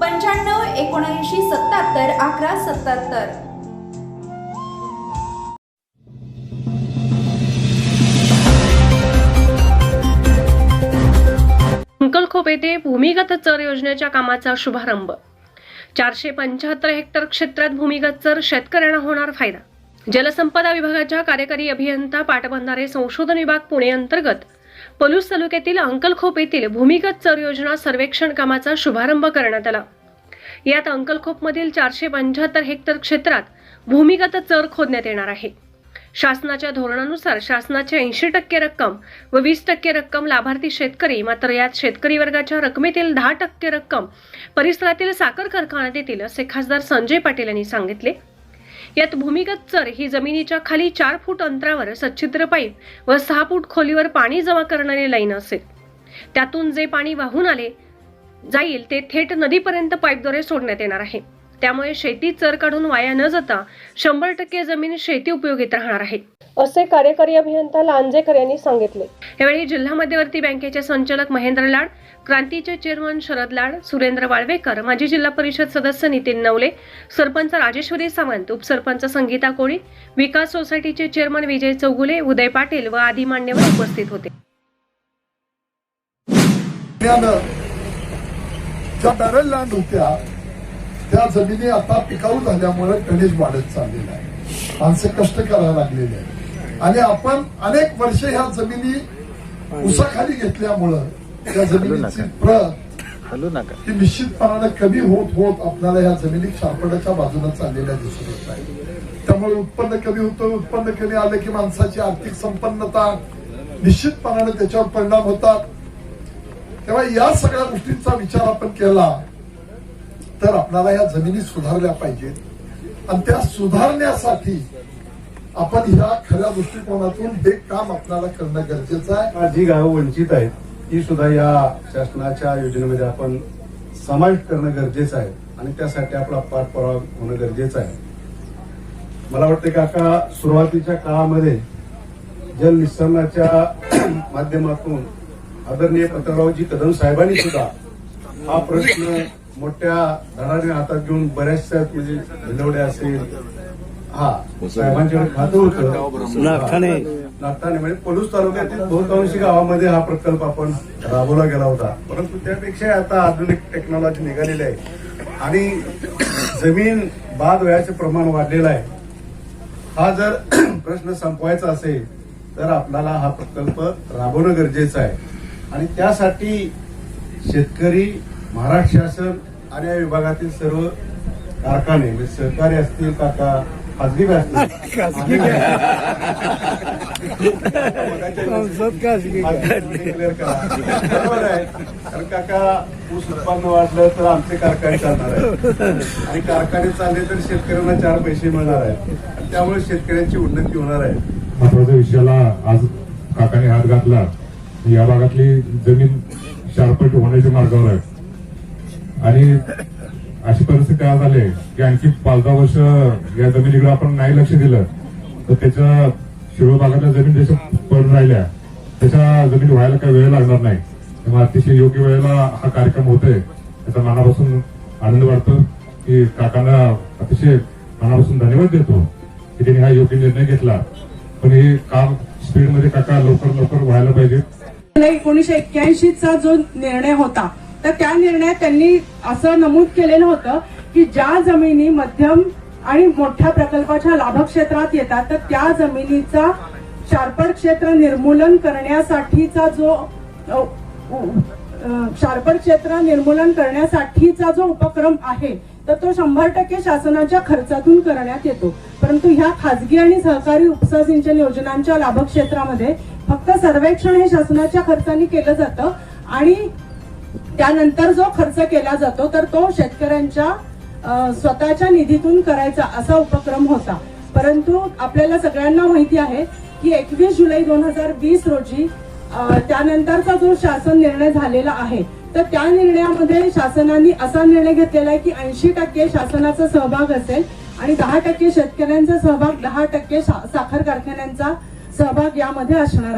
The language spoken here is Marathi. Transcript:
पंच्याण्णव एकोणऐंशी सत्याहत्तर अकरा सत्याहत्तर. अंकलखोप येथे भूमिगत चर योजनेच्या कामाचा शुभारंभ. चारशे पंच्याहत्तर हेक्टर क्षेत्रात भूमिगत चर शेतकऱ्यांना होणार फायदा. जलसंपदा विभागाच्या कार्यकारी अभियंता पाटबंधारे संशोधन विभाग पुणे अंतर्गत पलूस तालुक्यातील अंकलखोप येथील भूमिगत चर योजना सर्वेक्षण कामाचा शुभारंभ करण्यात आला. यात अंकलखोपमधील चारशे पंच्याहत्तर हेक्टर क्षेत्रात भूमिगत चर खोदण्यात येणार आहे. शासनाच्या धोरणानुसार शासनाच्या ऐंशी टक्के रक्कम व वीस टक्के रक्कम लाभार्थी शेतकरी मात्र यात शेतकरी वर्गाच्या रकमेतील दहा टक्के रक्कम परिसरातील साखर कारखान्यात येतील असे खासदार संजय पाटील यांनी सांगितले. यात भूमिगत चर ही जमिनीच्या खाली चार फूट अंतरावर सच्छिद्र पाईप व सहा फूट खोलीवर पाणी जमा करणारी लाईन असेल. त्यातून जे पाणी वाहून आले जाईल ते थेट नदीपर्यंत पाईपद्वारे सोडण्यात येणार आहे. त्यामुळे शेती चर काढून वाया न जाता शंभर टक्के जमीन शेती उपयोगीत राहणार आहे. असे कार्यकारी अभियंता लांजेकर यांनी सांगितले. यावेळी जिल्हा मध्यवर्ती बँकेचे संचालक महेंद्र लाड क्रांतीचे चेअरमन शरद लाड सुरेंद्र वाळवेकर माजी जिल्हा परिषद सदस्य नितीन नवले सरपंच राजेश्वरी सावंत उपसरपंच संगीता कोळी विकास सोसायटीचे चेअरमन विजय चौगुले उदय पाटील व आदी मान्यवर उपस्थित होते. त्यानं ज्या बॅरल लँड होत्या त्या जमिनी आता पिकाऊ झाल्यामुळे टनेज वाढत चाललेला आहे. माणसं कष्ट करायला लागलेले आहे आणि आपण अनेक वर्ष ह्या जमिनी उसाखाली घेतल्यामुळं त्या जमिनीची प्रत ही निश्चितपणाने कमी होत होत आपल्याला ह्या जमिनी शार्पडाच्या बाजूला चाललेल्या दिसून येत आहे त्यामुळे उत्पन्न कमी होतं उत्पन्न कमी आलं की माणसाची आर्थिक संपन्नता निश्चितपणाने त्याच्यावर परिणाम होतात. तेव्हा या सगळ्या गोष्टींचा विचार आपण केला तर आपल्याला या जमिनी सुधारल्या पाहिजेत. आणि त्या सुधारण्यासाठी आपण ह्या खऱ्या दृष्टिकोनातून हे काम आपल्याला करणं गरजेचं आहे. जी गावं वंचित आहेत ती सुद्धा या शासनाच्या योजनेमध्ये आपण समाविष्ट करणं गरजेचं आहे आणि त्यासाठी आपला पाठपुरावा होणं गरजेचं आहे. मला वाटतं काका सुरुवातीच्या काळामध्ये जल निसर्गाच्या माध्यमातून आदरणीय पंतप्रधानजी कदम साहेबांनी सुद्धा हा प्रश्न मोठ्या धडाने हातात घेऊन बऱ्याचशा म्हणजे भिलवड्या असेल हा. साहेबांच्याकडे खातं होतं. नागठाणे. नागठाणे म्हणजे पलूस तालुक्यातील बहुतांशी गावामध्ये हा प्रकल्प आपण राबवला गेला होता. परंतु त्यापेक्षा आता आधुनिक टेक्नॉलॉजी निघालेली आहे. आणि जमीन बाद व्हायचं प्रमाण वाढलेलं आहे. हा जर प्रश्न संपवायचा असेल तर आपल्याला हा प्रकल्प राबवणं गरजेचं आहे. आणि त्यासाठी शेतकरी महाराष्ट्र शासन आणि या विभागातील सर्व कारखाने म्हणजे सहकारी असतील काका असतील Clear करा. बरोबर आहे. कारण काका ऊस उत्पन्न वाढलं तर आमचे कारखाने चालणार आहेत. आणि कारखाने चालले तर शेतकऱ्यांना चार पैसे मिळणार आहेत. आणि त्यामुळे शेतकऱ्यांची उन्नती होणार आहे. महत्त्वाच्या विषयाला आज काकाने हात घातला. या भागातली जमीन शार्पट होण्याच्या मार्गावर आहे. आणि अशी परिस्थिती काय झाली की आणखी पाच दहा वर्ष या जमिनीकडे आपण नाही लक्ष दिलं तर त्याच्या शिरोळ भागातल्या जमीन जशा पडून राहिल्या त्याच्या जमीन व्हायला काही वेळ लागणार नाही. तेव्हा अतिशय योग्य वेळेला हा कार्यक्रम होतोय. त्याचा मनापासून आनंद वाटतो की काकांना अतिशय मनापासून धन्यवाद देतो की त्यांनी हा योग्य निर्णय घेतला. पण हे काम स्पीडमध्ये काका लवकर लवकर व्हायला पाहिजे. एकोणीशे एक्क्याऐंशीचा जो निर्णय होता तर त्या निर्णयात त्यांनी असं नमूद केलेलं होतं की ज्या जमिनी मध्यम आणि मोठ्या प्रकल्पाच्या लाभक्षेत्रात येतात तर त्या जमिनीचा शार्पड क्षेत्र निर्मूलन करण्यासाठीचा जो शार्पड क्षेत्र निर्मूलन करण्यासाठीचा जो उपक्रम आहे तर तो शंभर टक्के शासनाच्या खर्चातून करण्यात येतो. परंतु ह्या खासगी आणि सहकारी उपसा सिंचन योजनांच्या लाभक्षेत्रामध्ये फक्त सर्वेक्षण हे शासनाच्या खर्चाने केलं जातं आणि त्यानंतर जो खर्च केला जातो तर तो शेतकऱ्यांच्या स्वतःच्या निधीतून करायचा असा उपक्रम होता. परंतु आपल्याला सगळ्यांना माहिती आहे की एकवीस जुलै दोन हजार वीस रोजी त्यानंतरचा जो शासन निर्णय झालेला आहे तर त्या निर्णयामध्ये शासनाने असा निर्णय घेतलेला आहे की ऐंशी टक्के शासनाचा सहभाग असेल आणि दहा टक्के शेतकऱ्यांचा सहभाग दहा टक्के साखर कारखान्यांचा सहभाग यामध्ये असणार आहे.